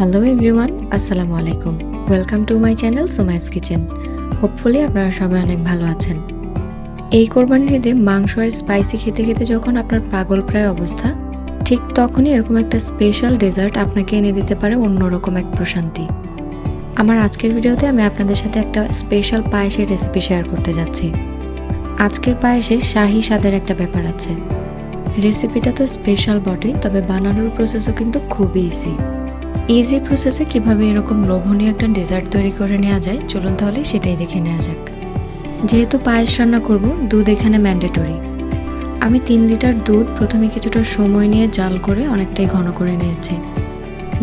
Hello everyone আসসালামু আলাইকুম welcome to my channel Somai's kitchen hopefully আপনারা সবাই অনেক ভালো আছেন। এই কোরবানির ঈদে মাংস আর স্পাইসি খেতে খেতে যখন আপনার পাগল প্রায় অবস্থা, ঠিক তখনই এরকম একটা স্পেশাল ডেজার্ট আপনাকে এনে দিতে পারে অন্যরকম এক প্রশান্তি। আমার আজকের ভিডিওতে আমি আপনাদের সাথে একটা স্পেশাল পায়েসের রেসিপি শেয়ার করতে যাচ্ছি। আজকের পায়েসে শাহি স্বাদের একটা ব্যাপার আছে। রেসিপিটা তো স্পেশাল বটে তবে বানানোর প্রসেসও কিন্তু খুবই ইজি ইজি প্রসেসে কীভাবে এরকম লোভনীয় একটা ডেজার্ট তৈরি করে নেওয়া যায়, চলুন তাহলে সেটাই দেখে নেওয়া যাক। যেহেতু পায়েস রান্না করব, দুধ এখানে ম্যান্ডেটরি আমি তিন লিটার দুধ প্রথমে কিছুটা সময় নিয়ে জাল করে অনেকটাই ঘন করে নিয়েছি।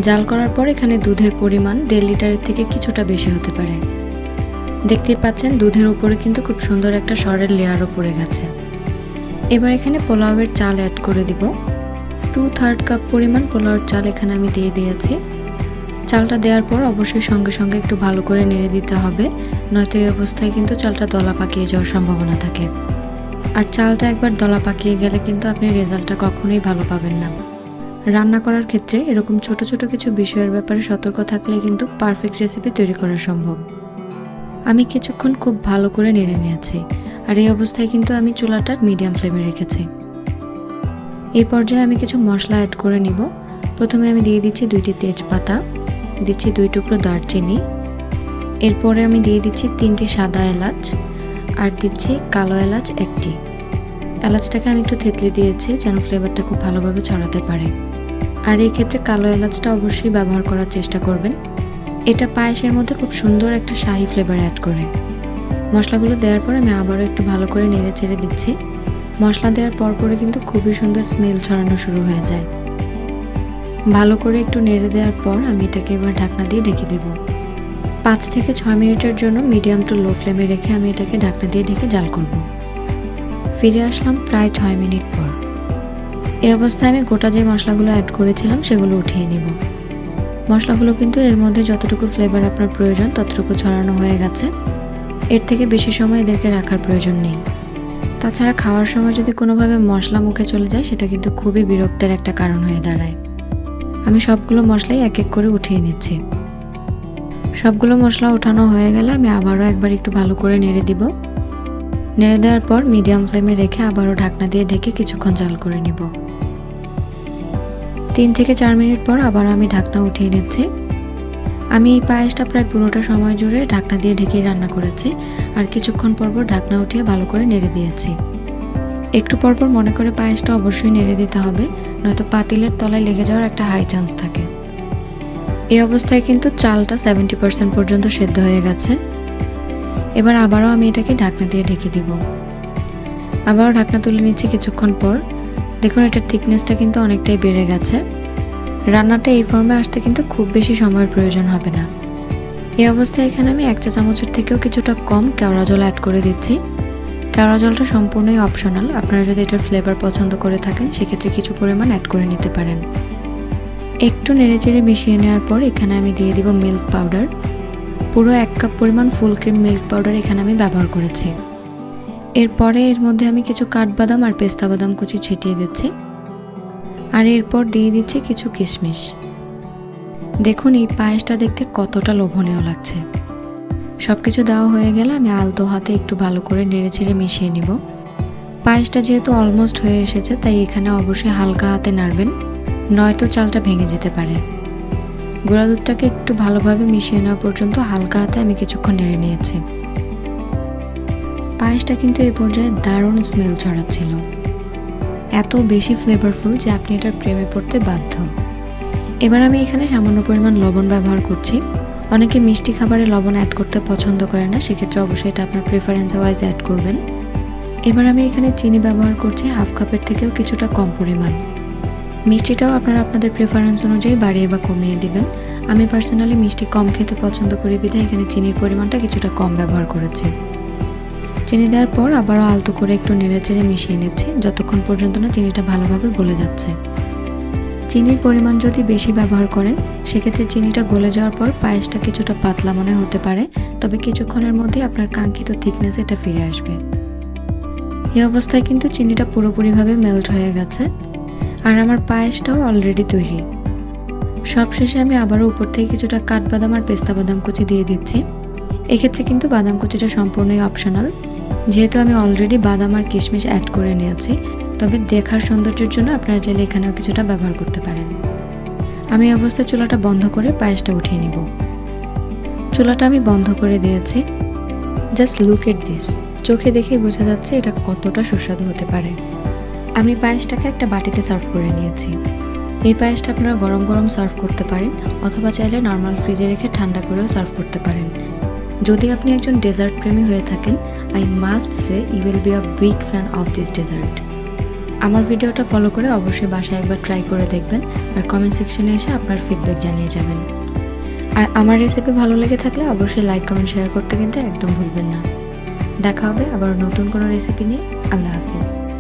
জাল করার পর এখানে দুধের পরিমাণ দেড় লিটারের থেকে কিছুটা বেশি হতে পারে। দেখতেই পাচ্ছেন, দুধের উপরে কিন্তু খুব সুন্দর একটা সরের লেয়ারও পড়ে গেছে। এবার এখানে পোলাওয়ের চাল অ্যাড করে দিব। টু থার্ড কাপ পরিমাণ পোলাওয়ের চাল এখানে আমি দিয়ে দিয়েছি। চালটা দেওয়ার পর অবশ্যই সঙ্গে সঙ্গে একটু ভালো করে নেড়ে দিতে হবে, নয়তো এই অবস্থায় কিন্তু চালটা দলা পাকিয়ে যাওয়ার সম্ভাবনা থাকে। আর চালটা একবার দলা পাকিয়ে গেলে কিন্তু আপনি রেজাল্টটা কখনোই ভালো পাবেন না। রান্না করার ক্ষেত্রে এরকম ছোট ছোট কিছু বিষয়ের ব্যাপারে সতর্ক থাকলে কিন্তু পারফেক্ট রেসিপি তৈরি করা সম্ভব। আমি কিছুক্ষণ খুব ভালো করে নেড়ে নিয়েছি, আর এই অবস্থায় কিন্তু আমি চুলাটা মিডিয়াম ফ্লেমে রেখেছি। এই পর্যায়ে আমি কিছু মশলা অ্যাড করে নিব। প্রথমে আমি দিয়ে দিচ্ছি দুইটি তেজপাতা, দিচ্ছি দুই টুকরো দারচিনি। এরপরে আমি দিয়ে দিচ্ছি তিনটি সাদা এলাচ আর দিচ্ছি কালো এলাচ একটি। এলাচটাকে আমি একটু থেতলে দিয়েছি যেন ফ্লেভারটা খুব ভালোভাবে ছড়াতে পারে। আর এই ক্ষেত্রে কালো এলাচটা অবশ্যই ব্যবহার করার চেষ্টা করবেন। এটা পায়েসের মধ্যে খুব সুন্দর একটা শাহি ফ্লেভার অ্যাড করে। মশলাগুলো দেওয়ার পর আমি আবারও একটু ভালো করে নেড়ে চেড়ে দিচ্ছি। মশলা দেওয়ার পর পরে কিন্তু খুবই সুন্দর স্মেল ছড়ানো শুরু হয়ে যায়। ভালো করে একটু নেড়ে দেওয়ার পর আমি এটাকে এবার ঢাকনা দিয়ে ঢেকে দেব। পাঁচ থেকে ছয় মিনিটের জন্য মিডিয়াম টু লো ফ্লেমে রেখে আমি এটাকে ঢাকনা দিয়ে ঢেকে জাল করব। ফিরে আসলাম প্রায় ছয় মিনিট পর। এই অবস্থায় আমি গোটা যে মশলাগুলো অ্যাড করেছিলাম সেগুলো উঠিয়ে নেব। মশলাগুলো কিন্তু এর মধ্যে যতটুকু ফ্লেভার আপনার প্রয়োজন ততটুকু ছড়ানো হয়ে গেছে। এর থেকে বেশি সময় এদেরকে রাখার প্রয়োজন নেই। তাছাড়া খাওয়ার সময় যদি কোনোভাবে মশলা মুখে চলে যায়, সেটা কিন্তু খুবই বিরক্তের একটা কারণ হয়ে দাঁড়ায়। আমি সবগুলো মশলাই এক এক করে উঠিয়ে নিচ্ছি। সবগুলো মশলা ওঠানো হয়ে গেলে আমি আবারও একবার একটু ভালো করে নেড়ে দিব। নেড়ে দেওয়ার পর মিডিয়াম ফ্লেমে রেখে আবারও ঢাকনা দিয়ে ঢেকে কিছুক্ষণ জাল করে নিব। তিন থেকে চার মিনিট পর আবার আমি ঢাকনা উঠিয়ে নিচ্ছি। আমি এই পায়েসটা প্রায় পুরোটা সময় জুড়ে ঢাকনা দিয়ে ঢেকেই রান্না করেছি, আর কিছুক্ষণ পরপর ঢাকনা উঠিয়ে ভালো করে নেড়ে দিয়েছি। একটু পরপর মনে করে পায়েসটা অবশ্যই নেড়ে দিতে হবে, নয়তো পাতিলের তলায় লেগে যাওয়ার একটা হাই চান্স থাকে। এই অবস্থায় কিন্তু চালটা সেভেন্টি পার্সেন্ট পর্যন্ত সেদ্ধ হয়ে গেছে। এবার আবারও আমি এটাকে ঢাকনা দিয়ে ঢেকে দিব। আবারও ঢাকনা তুলে নিচ্ছি কিছুক্ষণ পর। দেখুন, এটার থিকনেসটা কিন্তু অনেকটাই বেড়ে গেছে। রান্নাটা এই ফর্মে আসতে কিন্তু খুব বেশি সময়ের প্রয়োজন হবে না। এই অবস্থায় এখানে আমি এক চা চামচের থেকেও কিছুটা কম কেওড়া জল অ্যাড করে দিচ্ছি। কেওড়া জলটা সম্পূর্ণই অপশনাল আপনারা যদি এটার ফ্লেভার পছন্দ করে থাকেন, সেক্ষেত্রে কিছু পরিমাণ অ্যাড করে নিতে পারেন। একটু নেড়েচেড়ে মিশিয়ে নেওয়ার পর এখানে আমি দিয়ে দিব মিল্ক পাউডার পুরো এক কাপ পরিমাণ ফুল ক্রিম মিল্ক পাউডার এখানে আমি ব্যবহার করেছি। এরপরে এর মধ্যে আমি কিছু কাঠবাদাম আর পেস্তা বাদাম কুচি ছিটিয়ে দিচ্ছি। আর এরপর দিয়ে দিচ্ছি কিছু কিশমিশ। দেখুন এই পায়েসটা দেখতে কতটা লোভনীয় লাগছে। সব কিছু দেওয়া হয়ে গেলে আমি আলতো হাতে একটু ভালো করে নেড়ে ছেড়ে মিশিয়ে নিব। পায়েসটা যেহেতু অলমোস্ট হয়ে এসেছে, তাই এখানে অবশ্যই হালকা হাতে নাড়বেন, নয়তো চালটা ভেঙে যেতে পারে। গুঁড়া দুধটাকে একটু ভালোভাবে মিশিয়ে নেওয়া পর্যন্ত হালকা হাতে আমি কিছুক্ষণ নেড়ে নিয়েছি। পায়েসটা কিন্তু এই পর্যায়ে দারুণ স্মেল ছড়াচ্ছিল। এত বেশি ফ্লেভারফুল যে আপনি এটার প্রেমে পড়তে বাধ্য। এবার আমি এখানে সামান্য পরিমাণ লবণ ব্যবহার করছি। অনেকে মিষ্টি খাবারে লবণ অ্যাড করতে পছন্দ করে না, সেক্ষেত্রে অবশ্যই এটা আপনার প্রেফারেন্স ওয়াইজ অ্যাড করবেন। এবার আমি এখানে চিনি ব্যবহার করছি হাফ কাপের থেকেও কিছুটা কম পরিমাণ। মিষ্টিটাও আপনারা আপনাদের প্রেফারেন্স অনুযায়ী বাড়িয়ে বা কমিয়ে দিবেন। আমি পার্সোনালি মিষ্টি কম খেতে পছন্দ করি বিধায় এখানে চিনির পরিমাণটা কিছুটা কম ব্যবহার করেছি। চিনি দেওয়ার পর আবারও আলতো করে একটু নেড়ে চেড়ে মিশিয়ে নিচ্ছি, যতক্ষণ পর্যন্ত না চিনিটা ভালোভাবে গলে যাচ্ছে। চিনির পরিমাণ যদি বেশি ব্যবহার করেন, সেক্ষেত্রে চিনিটা গলে যাওয়ার পর পায়েসটা কিছুটা পাতলা মনে হতে পারে, তবে কিছুক্ষণের মধ্যে আপনার কাঙ্ক্ষিত থিকনেস এটা ফিরে আসবে। এই অবস্থায় কিন্তু চিনিটা পুরোপুরিভাবে মেল্ট হয়ে গেছে, আর আমার পায়েসটাও অলরেডি তৈরি। সবশেষে আমি আবারও উপর থেকে কিছুটা কাঠবাদাম আর পেস্তা বাদাম কুচি দিয়ে দিচ্ছি। এক্ষেত্রে কিন্তু বাদাম কুচিটা সম্পূর্ণই অপশনাল যেহেতু আমি অলরেডি বাদাম আর কিশমিশ অ্যাড করে নিয়েছি, তবে দেখার সৌন্দর্যের জন্য আপনারা চাইলে এখানেও কিছুটা ব্যবহার করতে পারেন। আমি অবস্থায় চুলাটা বন্ধ করে পায়েসটা উঠিয়ে নিব। চুলাটা আমি বন্ধ করে দিয়েছি। জাস্ট লুক এট দিস চোখে দেখেই বোঝা যাচ্ছে এটা কতটা সুস্বাদু হতে পারে। আমি পায়েসটাকে একটা বাটিতে সার্ভ করে নিয়েছি। এই পায়েসটা আপনারা গরম গরম সার্ভ করতে পারেন, অথবা চাইলে নর্মাল ফ্রিজে রেখে ঠান্ডা করেও সার্ভ করতে পারেন। যদি আপনি একজন ডেজার্ট প্রেমী হয়ে থাকেন I must say you will be a big fan of this dessert আমার ভিডিওটা ফলো করে অবশ্যই বাসায় একবার ট্রাই করে দেখবেন আর কমেন্ট সেকশনে এসে আপনার ফিডব্যাক জানিয়ে যাবেন। আর আমার রেসিপি ভালো লেগে থাকলে অবশ্যই লাইক কমেন্ট শেয়ার করতে কিন্তু একদম ভুলবেন না। দেখা হবে আবার নতুন কোনো রেসিপি নিয়ে। আল্লাহ হাফিজ।